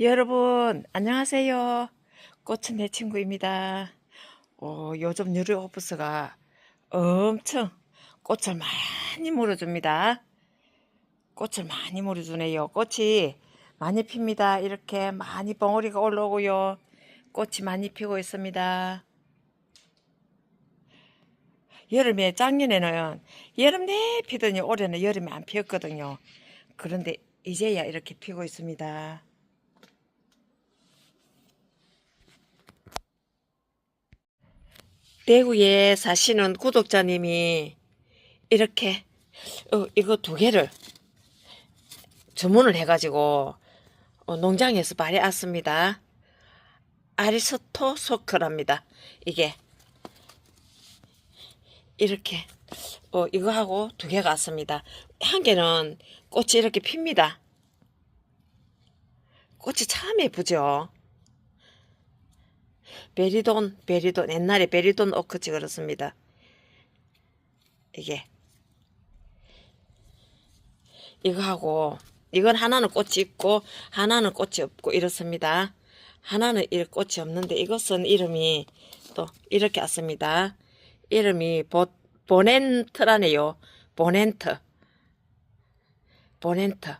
여러분, 안녕하세요. 꽃은 내 친구입니다. 어, 요즘 유료오프스가 엄청 꽃을 많이 물어줍니다. 꽃을 많이 물어주네요. 꽃이 많이 핍니다. 이렇게 많이 벙어리가 올라오고요. 꽃이 많이 피고 있습니다. 여름에 작년에는 여름 내 피더니 올해는 여름에 안 피었거든요. 그런데 이제야 이렇게 피고 있습니다. 대구에 사시는 구독자님이 이렇게 어, 이거 두 개를 주문을 해가지고 어, 농장에서 발해왔습니다. 아리스토 소크랍니다. 이게 이렇게 어, 이거 하고 두 개가 왔습니다. 한 개는 꽃이 이렇게 핍니다. 꽃이 참 예쁘죠. 베리돈, 베리돈, 옛날에 베리돈 오크지 그렇습니다. 이게. 이거 하고, 이건 하나는 꽃이 있고, 하나는 꽃이 없고, 이렇습니다. 하나는 이 꽃이 없는데, 이것은 이름이 또 이렇게 왔습니다. 이름이 보, 보넨트라네요. 보넨트. 보넨트.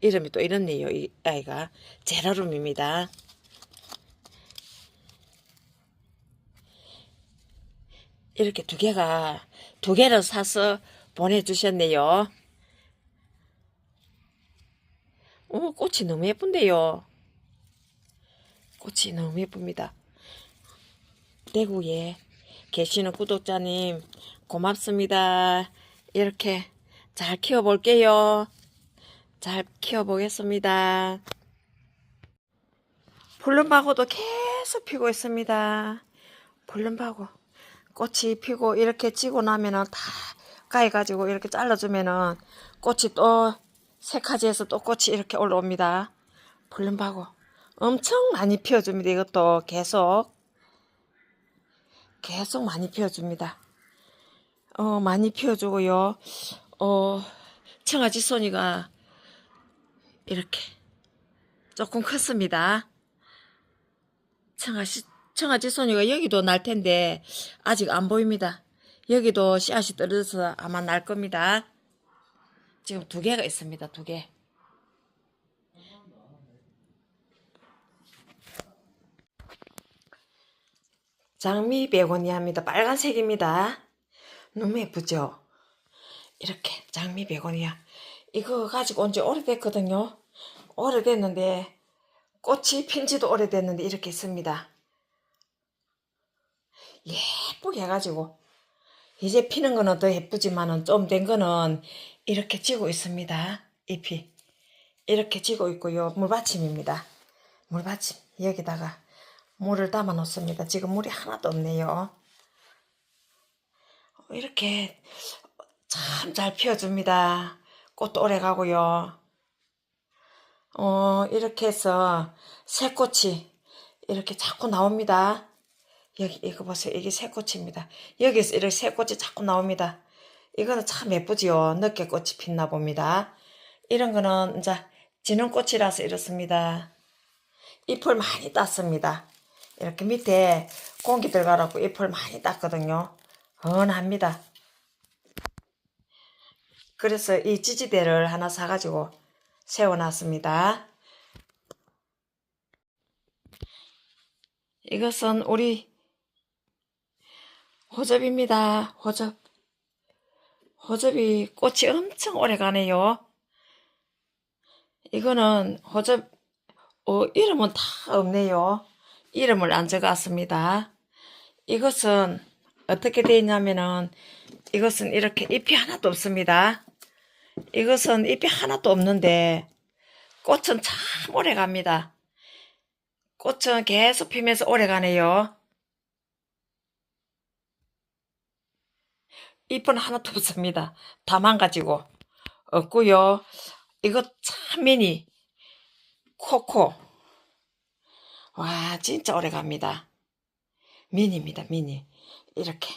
이름이 또 이렇네요. 이 아이가. 제라룸입니다. 이렇게 두 개가 두 개를 사서 보내주셨네요. 오, 꽃이 너무 예쁜데요. 꽃이 너무 예쁩니다. 대구에 계시는 구독자님 고맙습니다. 이렇게 잘 키워볼게요. 잘 키워보겠습니다. 붉은바고도 계속 피고 있습니다. 붉은바고. 꽃이 피고 이렇게 지고 나면은 다 까해가지고 이렇게 잘라주면은 꽃이 또 새카지에서 또 꽃이 이렇게 올라옵니다. 붉은바고 엄청 많이 피워줍니다. 이것도 계속 계속 많이 피워줍니다. 어 많이 피워주고요. 어 청아지 소니가 이렇게 조금 컸습니다. 청아지 청아지 소니가 여기도 날 텐데 아직 안 보입니다. 여기도 씨앗이 떨어져서 아마 날 겁니다. 지금 두 개가 있습니다. 두 개. 장미 베고니아입니다. 빨간색입니다. 너무 예쁘죠? 이렇게 장미 베고니아. 이거 가지고 온 지 오래됐거든요. 오래됐는데 꽃이 핀 지도 오래됐는데 이렇게 있습니다. 예쁘게 해가지고 이제 피는 거는 더 예쁘지만은 좀 된 거는 이렇게 지고 있습니다. 잎이 이렇게 지고 있고요. 물받침입니다. 물받침 여기다가 물을 담아 놓습니다. 지금 물이 하나도 없네요. 이렇게 참 잘 피워줍니다. 꽃도 오래 가고요. 어, 이렇게 해서 새 꽃이 이렇게 자꾸 나옵니다. 여기 이거 보세요. 이게 새꽃입니다. 여기서 이렇게 새꽃이 자꾸 나옵니다. 이거는 참 예쁘지요. 늦게 꽃이 핀나 봅니다. 이런 거는 이제 지는 꽃이라서 이렇습니다. 잎을 많이 땄습니다. 이렇게 밑에 공기 들어가라고 잎을 많이 땄거든요. 헌합니다. 그래서 이 지지대를 하나 사가지고 세워놨습니다. 이것은 우리 호접입니다. 호접. 호접이 꽃이 엄청 오래 가네요. 이거는 호접, 어, 이름은 다 없네요. 이름을 안 적었습니다. 이것은 어떻게 되어 있냐면은 이것은 이렇게 잎이 하나도 없습니다. 이것은 잎이 하나도 없는데 꽃은 참 오래 갑니다. 꽃은 계속 피면서 오래 가네요. 잎은 하나도 없습니다. 다 망가지고 없고요. 이거 참 미니 코코 와 진짜 오래 갑니다. 미니입니다 미니 이렇게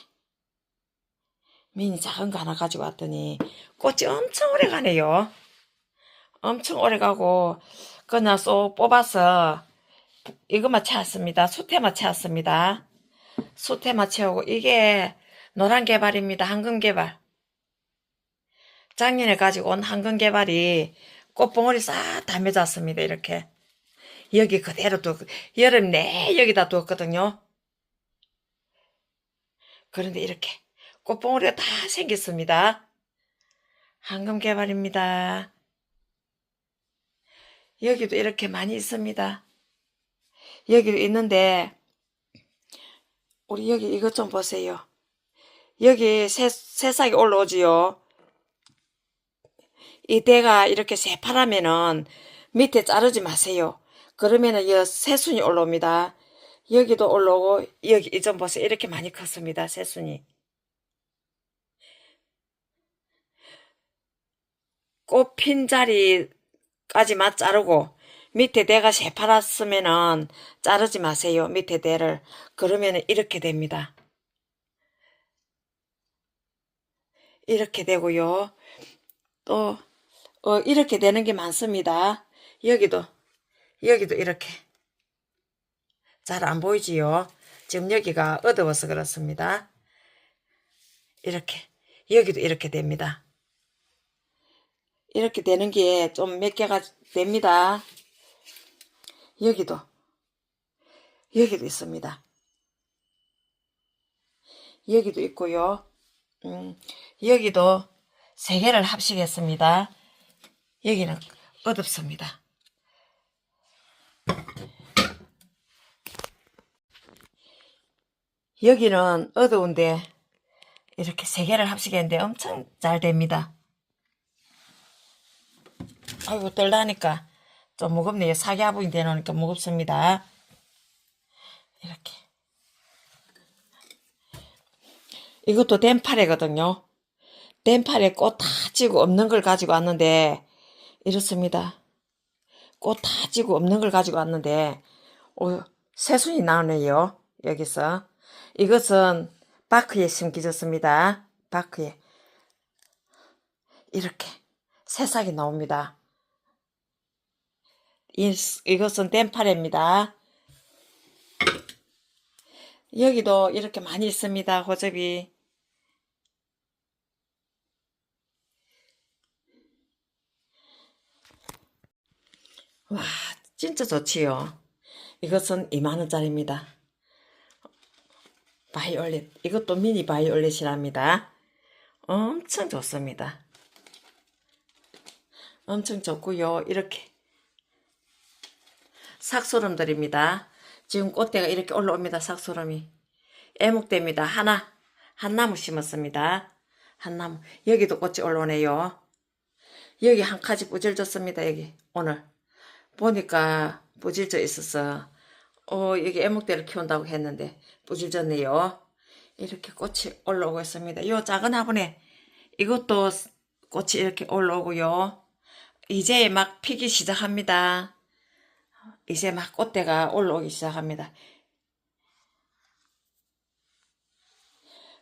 미니 작은 거 하나 가지고 왔더니 꽃이 엄청 오래 가네요. 엄청 오래 가고 그냥 쏙 뽑아서 이것만 채웠습니다. 수태만 채웠습니다. 수태만 채우고 이게 노란 개발입니다. 황금 개발. 작년에 가지고 온 황금 개발이 꽃봉오리 싹 다 맺었습니다. 이렇게. 여기 그대로 두 여름 내 여기다 두었거든요. 그런데 이렇게 꽃봉오리가 다 생겼습니다. 황금 개발입니다. 여기도 이렇게 많이 있습니다. 여기도 있는데 우리 여기 이것 좀 보세요. 여기 새, 새싹이 올라오지요. 이 대가 이렇게 새파라면은 밑에 자르지 마세요. 그러면은 이 새순이 올라옵니다. 여기도 올라오고 여기 이좀 보세요. 이렇게 많이 컸습니다. 새순이. 꽃 핀 자리까지만 자르고 밑에 대가 새파랐으면은 자르지 마세요. 밑에 대를. 그러면은 이렇게 됩니다. 이렇게 되고요. 또 어, 이렇게 되는 게 많습니다. 여기도 여기도 이렇게 잘 안 보이지요. 지금 여기가 어두워서 그렇습니다. 이렇게 여기도 이렇게 됩니다. 이렇게 되는 게 좀 몇 개가 됩니다. 여기도 여기도 있습니다. 여기도 있고요. 음, 여기도 세 개를 합치겠습니다. 여기는 어둡습니다. 여기는 어두운데 이렇게 세 개를 합치겠는데 엄청 잘 됩니다. 아이고 떨다니까 좀 무겁네요. 사기화분이 되놓으니까 무겁습니다. 이렇게 이것도 덴파래거든요. 덴파래 꽃 다 지고 없는 걸 가지고 왔는데 이렇습니다. 꽃 다 지고 없는 걸 가지고 왔는데 오, 새순이 나오네요. 여기서 이것은 바크에 심기졌습니다. 바크에 이렇게 새싹이 나옵니다. 이, 이것은 덴파래입니다. 여기도 이렇게 많이 있습니다. 호접이. 와, 진짜 좋지요. 이것은 2만원짜리입니다. 바이올렛. 이것도 미니 바이올렛이랍니다. 엄청 좋습니다. 엄청 좋고요. 이렇게 삭소름들입니다. 지금 꽃대가 이렇게 올라옵니다. 삭소름이. 애목대입니다. 하나. 한 나무 심었습니다. 한 나무. 여기도 꽃이 올라오네요. 여기 한 가지 부질졌습니다. 여기 오늘. 보니까 부질져 있어서 어 여기 애목대를 키운다고 했는데 부질졌네요. 이렇게 꽃이 올라오고 있습니다. 요 작은 화분에 이것도 꽃이 이렇게 올라오고요. 이제 막 피기 시작합니다. 이제 막 꽃대가 올라오기 시작합니다.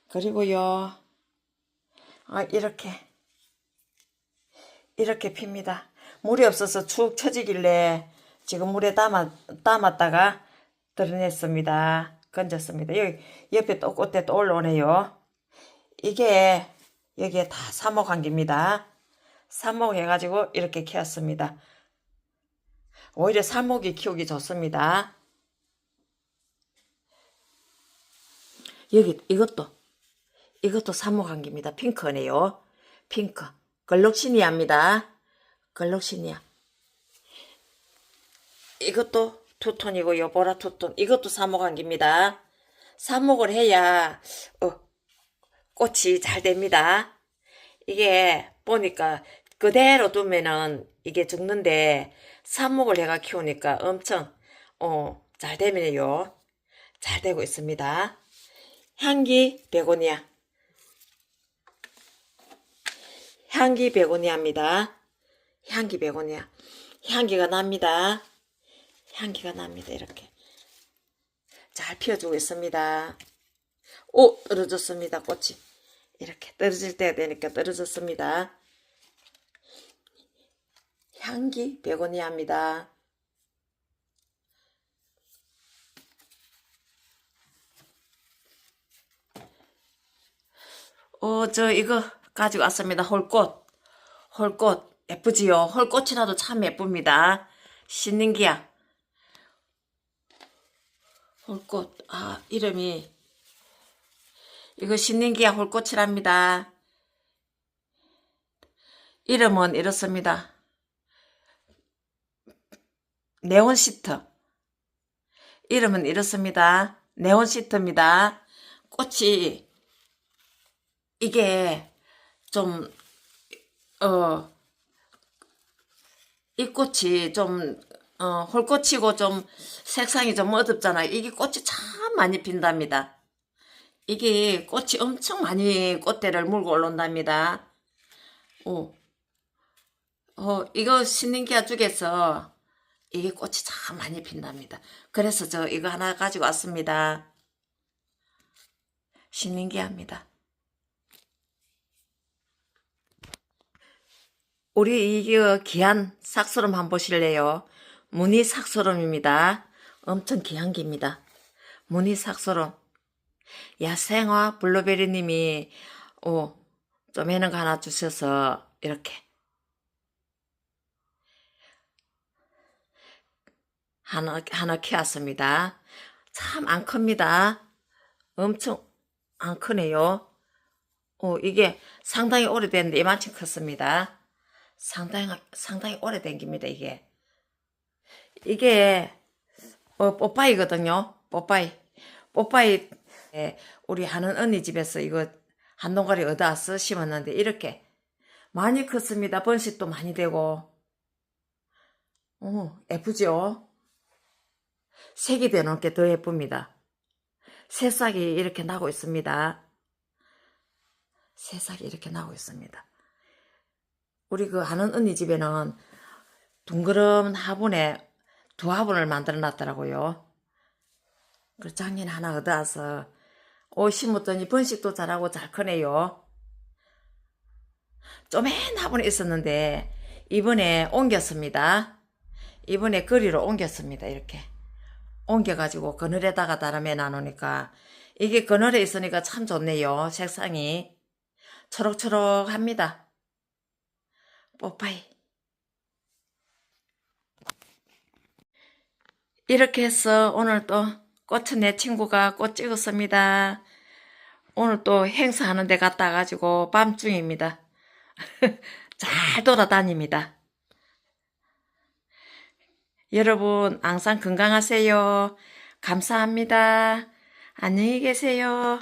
그리고요, 아, 이렇게, 이렇게 핍니다. 물이 없어서 축 처지길래 지금 물에 담아, 담았다가 드러냈습니다. 건졌습니다. 여기 옆에 또 꽃대 또 올라오네요. 이게 여기에 다 사목한 겁니다. 사목해가지고 이렇게 키웠습니다. 오히려 사목이 키우기 좋습니다. 여기 이것도 이것도 사목한 겁니다. 핑크네요. 핑크. 걸럭시니아입니다. 걸럭시니아. 이것도 투톤이고 요. 보라 투톤. 이것도 사목한 겁니다. 사목을 해야 어, 꽃이 잘 됩니다. 이게 보니까 그대로 두면은 이게 죽는데 삽목을 해가 키우니까 엄청 어, 잘 되면요. 잘 되고 있습니다. 향기 베고니아. 향기 베고니아입니다. 향기 100원이야. 향기가 납니다. 향기가 납니다. 이렇게 잘 피워주고 있습니다. 오 떨어졌습니다. 꽃이 이렇게 떨어질 때가 되니까 떨어졌습니다. 향기 베고니아입니다. 어, 저 이거 가지고 왔습니다. 홀꽃. 홀꽃. 예쁘지요? 홀꽃이라도 참 예쁩니다. 신nin기야. 홀꽃. 아, 이름이. 이거 신nin기야 홀꽃이랍니다. 이름은 이렇습니다. 네온 시트. 이름은 이렇습니다. 네온 시트입니다. 꽃이 이게 좀, 어, 이 꽃이 좀, 어, 홀꽃이고 좀 색상이 좀 어둡잖아요. 이게 꽃이 참 많이 핀답니다. 이게 꽃이 엄청 많이 꽃대를 물고 올라온답니다. 오. 어, 이거 신nin기야 중에서 이게 꽃이 참 많이 핀답니다. 그래서 저 이거 하나 가지고 왔습니다. 신nin기야입니다. 우리 이거 귀한 삭소름 한번 보실래요? 무늬 삭소름입니다. 엄청 귀한 기입니다. 무늬 삭소름. 야생화 블루베리님이 오, 좀 해는 거 하나 주셔서 이렇게 하나 하나 키웠습니다. 참 안 큽니다. 엄청 안 크네요. 어, 이게 상당히 오래됐는데 이만큼 컸습니다. 상당히 상당히 오래된 겁니다 이게. 이게 어, 뽀빠이거든요. 뽀빠이. 뽀빠이 에, 우리 하는 언니 집에서 이거 한 동가리 얻어와서 심었는데 이렇게 많이 컸습니다. 번식도 많이 되고. 어, 예쁘죠? 색이 되는 게더 예쁩니다. 새싹이 이렇게 나고 있습니다. 새싹이 이렇게 나고 있습니다 우리 그 아는 언니 집에는 둥그런 화분에 두 화분을 만들어 놨더라고요. 그 작년 하나 얻어와서 옷 심었더니 번식도 잘하고 잘 크네요. 쪼맨 화분에 있었는데 이번에 옮겼습니다. 이번에 거리로 옮겼습니다. 이렇게 옮겨가지고 그늘에다가 다람에 놔놓으니까 이게 그늘에 있으니까 참 좋네요. 색상이 초록초록합니다. 뽀빠이. 이렇게 해서 오늘 또 꽃은 내 친구가 꽃 찍었습니다. 오늘 또 행사하는 데 갔다 와가지고 밤중입니다. 잘 돌아다닙니다. 여러분 항상 건강하세요. 감사합니다. 안녕히 계세요.